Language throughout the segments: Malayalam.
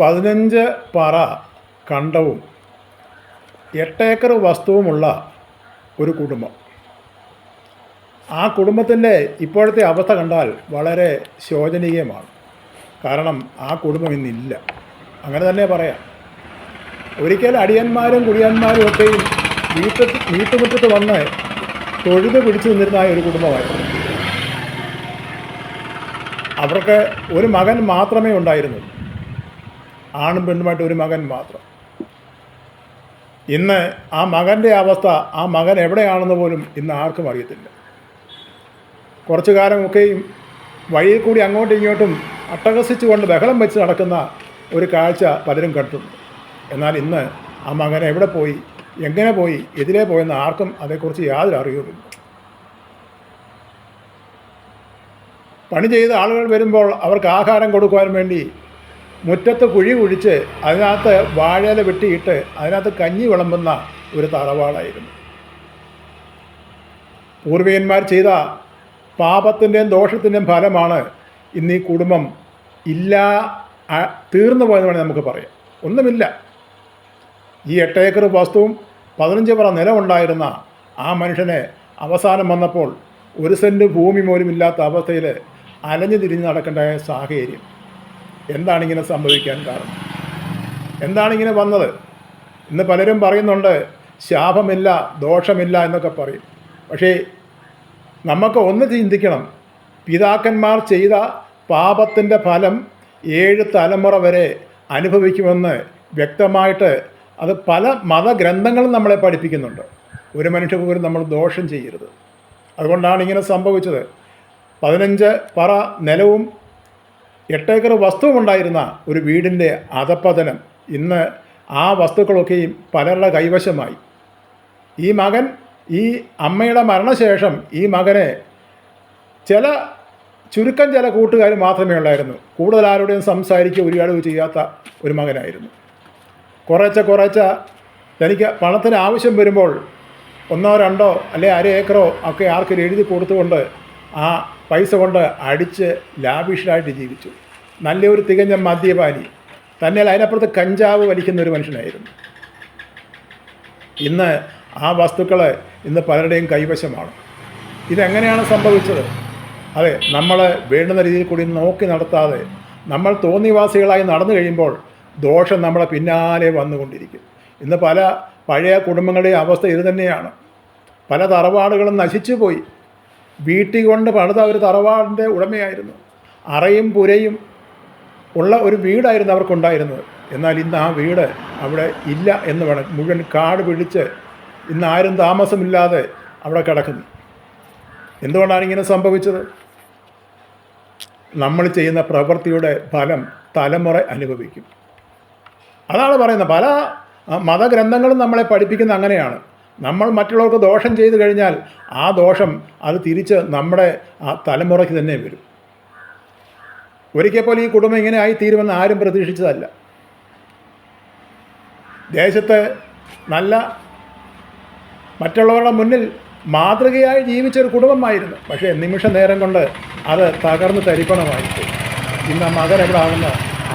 പതിനഞ്ച് പറ കണ്ടവും എട്ടേക്കർ വസ്തുവുമുള്ള ഒരു കുടുംബം. ആ കുടുംബത്തിന്റെ ഇപ്പോഴത്തെ അവസ്ഥ കണ്ടാൽ വളരെ ശോചനീയമാണ്. കാരണം ആ കുടുംബം ഇന്നില്ല. അങ്ങനെ തന്നെ പറയാം. ഒരിക്കൽ അടിയന്മാരും കുടിയന്മാരും ഒക്കെയും വീട്ടു വീട്ടുമുറ്റത്ത് വന്ന് തൊഴുത് പിടിച്ചു നിന്നിരുന്ന ഒരു കുടുംബമായിരുന്നു. അവർക്ക് ഒരു മകൻ മാത്രമേ ഉണ്ടായിരുന്നുള്ളൂ. ആണും പെണ്ണുമായിട്ട് ഒരു മകൻ മാത്രം. ഇന്ന് ആ മകന്റെ അവസ്ഥ ആ മകൻ എവിടെയാണെന്ന് പോലും ഇന്ന് ആർക്കും അറിയത്തില്ല. കുറച്ചു കാലമൊക്കെയും വഴിയിൽ കൂടി അങ്ങോട്ടും ഇങ്ങോട്ടും അട്ടഹസിച്ചുകൊണ്ട് ബഹളം വെച്ച് നടക്കുന്ന ഒരു കാഴ്ച പലരും കണ്ടിട്ടുണ്ട്. എന്നാൽ ഇന്ന് ആ മകൻ എവിടെ പോയി എങ്ങനെ പോയി എതിലേ പോയെന്ന് ആർക്കും അതേക്കുറിച്ച് യാതൊരു അറിയുമില്ല പണി ചെയ്ത ആളുകൾ വരുമ്പോൾ അവർക്ക് ആഹാരം കൊടുക്കുവാൻ വേണ്ടി മുറ്റത്ത് കുഴി കുഴിച്ച് അതിനകത്ത് വാഴയില വെട്ടിയിട്ട് അതിനകത്ത് കഞ്ഞി വിളമ്പുന്ന ഒരു തറവാടായിരുന്നു. പൂർവികന്മാർ ചെയ്ത പാപത്തിന്റെയും ദോഷത്തിന്റെയും ഫലമാണ് ഇന്ന് ഈ കുടുംബം ഇല്ല തീർന്നു പോയെന്ന് വേണമെങ്കിൽ നമുക്ക് പറയാം. ഒന്നുമില്ല. ഈ എട്ട് ഏക്കർ വസ്തുവും പതിനഞ്ച് പറ നിലമുണ്ടായിരുന്ന ആ മനുഷ്യനെ അവസാനം വന്നപ്പോൾ ഒരു സെന്റ് ഭൂമി പോലും ഇല്ലാത്ത അവസ്ഥയിൽ അലഞ്ഞു തിരിഞ്ഞ് നടക്കേണ്ട സാഹചര്യം. എന്താണ് ഇങ്ങനെ സംഭവിക്കാൻ കാരണം? എന്താണ് ഇങ്ങനെ വന്നത്? ഇന്ന് പലരും പറയുന്നുണ്ട് ശാപമില്ല ദോഷമില്ല എന്നൊക്കെ പറയും. പക്ഷേ നമുക്ക് ഒന്ന് ചിന്തിക്കണം. പിതാക്കന്മാർ ചെയ്ത പാപത്തിന്റെ ഫലം ഏഴ് തലമുറ വരെ അനുഭവിക്കുമെന്ന് വ്യക്തമായിട്ട് അത് പല മതഗ്രന്ഥങ്ങളും നമ്മളെ പഠിപ്പിക്കുന്നുണ്ട്. ഒരു മനുഷ്യ പോലും നമ്മൾ ദോഷം ചെയ്യരുത്. അതുകൊണ്ടാണ് ഇങ്ങനെ സംഭവിച്ചത്. പതിനഞ്ച് പറ നിലവും എട്ടേക്കർ വസ്തുവുണ്ടായിരുന്ന ഒരു വീടിന്റെ അധപ്പതനം ഇന്ന് ആ വസ്തുക്കളൊക്കെയും പലരുടെ കൈവശമായി. ഈ മകൻ ഈ അമ്മയുടെ മരണശേഷം ഈ മകനെ ചില ചുരുക്കം ചില കൂട്ടുകാർ മാത്രമേ ഉള്ളായിരുന്നു. കൂടുതൽ ആരോടെയും സംസാരിക്കുക ഒരു അളവ് ചെയ്യാത്ത ഒരു മകനായിരുന്നു. കുറേച്ച കുറേച്ച തനിക്ക് പണത്തിന് ആവശ്യം വരുമ്പോൾ ഒന്നോ രണ്ടോ അല്ലെ അര ഏക്കറോ ഒക്കെ ആർക്കും എഴുതി കൊടുത്തുകൊണ്ട് ആ പൈസ കൊണ്ട് അടിച്ച് ലാവിഷായിട്ട് ജീവിച്ചു. നല്ലൊരു തികഞ്ഞ മദ്യപാനി. തന്നെ അതിനപ്പുറത്ത് കഞ്ചാവ് വലിക്കുന്ന ഒരു മനുഷ്യനായിരുന്നു. ഇന്ന് ആ വസ്തുക്കൾ ഇന്ന് പലരുടെയും കൈവശമാണ്. ഇതെങ്ങനെയാണ് സംഭവിച്ചത്? അതെ നമ്മൾ വേണ്ടുന്ന രീതിയിൽ കൂടി നോക്കി നടത്താതെ നമ്മൾ തോന്നിവാസികളായി നടന്നു കഴിയുമ്പോൾ ദോഷം നമ്മളെ പിന്നാലെ വന്നുകൊണ്ടിരിക്കും. ഇന്ന് പല പഴയ കുടുംബങ്ങളുടെയും അവസ്ഥ ഇത് തന്നെയാണ് പല തറവാടുകളും നശിച്ചു പോയി വീട്ടിൽ കൊണ്ട് പണിത ഒരു തറവാടിന്റെ ഉടമയായിരുന്നു. അറയും പുരയും ഉള്ള ഒരു വീടായിരുന്നു അവർക്കുണ്ടായിരുന്നത്. എന്നാൽ ഇന്ന് ആ വീട് അവിടെ ഇല്ല എന്ന് വേണം. മുഴുവൻ കാട് പിടിച്ച് ഇന്ന് ആരും താമസമില്ലാതെ അവിടെ കിടക്കുന്നു. എന്തുകൊണ്ടാണ് ഇങ്ങനെ സംഭവിച്ചത്? നമ്മൾ ചെയ്യുന്ന പ്രവൃത്തിയുടെ ഫലം തലമുറ അനുഭവിക്കും. അതാണ് പറയുന്നത്. പല മതഗ്രന്ഥങ്ങളും നമ്മളെ പഠിപ്പിക്കുന്ന അങ്ങനെയാണ്. നമ്മൾ മറ്റുള്ളവർക്ക് ദോഷം ചെയ്തു കഴിഞ്ഞാൽ ആ ദോഷം അത് തിരിച്ച് നമ്മുടെ ആ തലമുറയ്ക്ക് തന്നെ വരും. ഒരിക്കൽ പോലും ഈ കുടുംബം ഇങ്ങനെ ആയിത്തീരുമെന്ന് ആരും പ്രതീക്ഷിച്ചതല്ല. ദേശത്ത് നല്ല മറ്റുള്ളവരുടെ മുന്നിൽ മാതൃകയായി ജീവിച്ചൊരു കുടുംബമായിരുന്നു. പക്ഷേ നിമിഷ നേരം കൊണ്ട് അത് തകർന്ന് തരിപ്പണമായിട്ട് ഇന്ന് മകൻ എവിടെ ആകുന്ന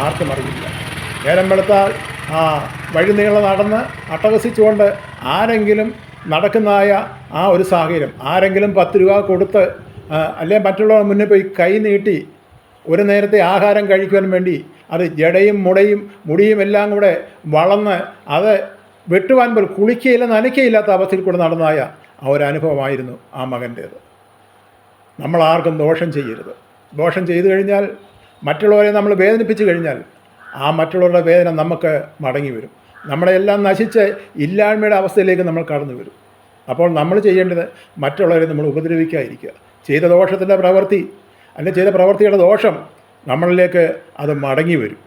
ആർക്കും അറിയില്ല. നേരം വെളുത്താൽ ആ വഴി നീളം നടന്ന് അട്ടഹസിച്ചുകൊണ്ട് ആരെങ്കിലും നടക്കുന്നതായ ആ ഒരു സാഹചര്യം ആരെങ്കിലും പത്ത് രൂപ കൊടുത്ത് അല്ലെങ്കിൽ അല്ലെ മറ്റുള്ളവർ മുന്നിൽ പോയി കൈ നീട്ടി ഒരു നേരത്തെ ആഹാരം കഴിക്കുവാൻ വേണ്ടി അത് ജടയും മുടയും മുടിയും എല്ലാം കൂടെ വളർന്ന് അത് വെട്ടുവാൻ പോലും കുളിക്കുകയില്ല നനയ്ക്കയില്ലാത്ത അവസ്ഥയിൽ കൂടെ നടന്നതായ ആ ഒരു അനുഭവമായിരുന്നു ആ മകന്റേത്. നമ്മൾ ആർക്കും ദോഷം ചെയ്യരുത്. ദോഷം ചെയ്തു കഴിഞ്ഞാൽ മറ്റുള്ളവരെ നമ്മൾ വേദനിപ്പിച്ചു കഴിഞ്ഞാൽ ആ മറ്റുള്ളവരുടെ വേദന നമുക്ക് മടങ്ങി വരും. നമ്മളെല്ലാം നശിച്ച് ഇല്ലായ്മയുടെ അവസ്ഥയിലേക്ക് നമ്മൾ കടന്നു വരും. അപ്പോൾ നമ്മൾ ചെയ്യേണ്ടത് മറ്റുള്ളവരെ നമ്മൾ ഉപദ്രവിക്കാതിരിക്കുക. ചെയ്ത ദോഷത്തിന്റെ പ്രവൃത്തി അല്ലെങ്കിൽ ചെയ്ത പ്രവൃത്തിയുടെ ദോഷം നമ്മളിലേക്ക് അത് മടങ്ങി വരും.